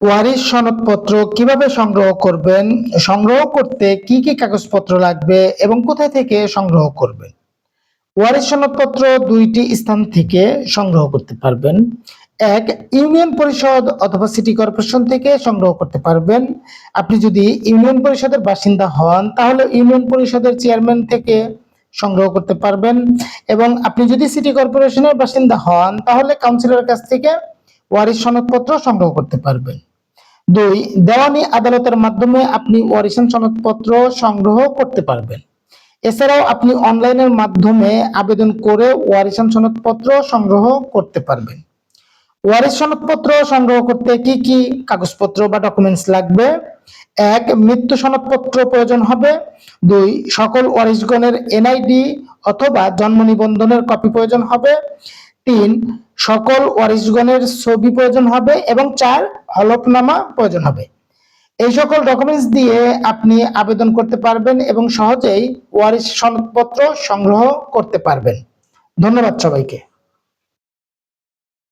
ওয়ারিশ সনদপত্র কীভাবে সংগ্রহ করবেন? সংগ্রহ করতে কি কি কাগজপত্র লাগবে এবং কোথায় থেকে সংগ্রহ করবেন? ওয়ারিশ সনদপত্র দুইটি স্থান থেকে সংগ্রহ করতে পারবেন। এক, ইউনিয়ন পরিষদ অথবা সিটি কর্পোরেশন থেকে সংগ্রহ করতে পারবেন। আপনি যদি ইউনিয়ন পরিষদের বাসিন্দা হন, তাহলে ইউনিয়ন পরিষদের চেয়ারম্যান থেকে সংগ্রহ করতে পারবেন। এবং আপনি যদি সিটি কর্পোরেশনের বাসিন্দা হন, তাহলে কাউন্সিলরের কাছ থেকে ওয়ারিশ সনদপত্র সংগ্রহ করতে পারবেন। দুই, দেওয়ানি আদালতের মাধ্যমে আপনি ওয়ারিশন সনদপত্র সংগ্রহ করতে পারবেন। এছাড়াও আপনি অনলাইনের মাধ্যমে আবেদন করে ওয়ারিশন সনদপত্র সংগ্রহ করতে পারবেন। ওয়ারিশ সনদপত্র সংগ্রহ করতে কি কি কাগজপত্র বা ডকুমেন্টস লাগবে? এক, মৃত্যু সনদপত্র প্রয়োজন হবে। দুই, সকল ওয়ারিশগণের এনআইডি অথবা জন্ম নিবন্ধনের কপি প্রয়োজন হবে। তিন, সকল ওয়ারিশগণের ছবি প্রয়োজন হবে এবং চার হলফনামা প্রয়োজন হবে। এই সকল ডকুমেন্টস দিয়ে আপনি আবেদন করতে পারবেন এবং সহজেই ওয়ারিশ সনদপত্র সংগ্রহ করতে পারবেন। ধন্যবাদ সবাইকে।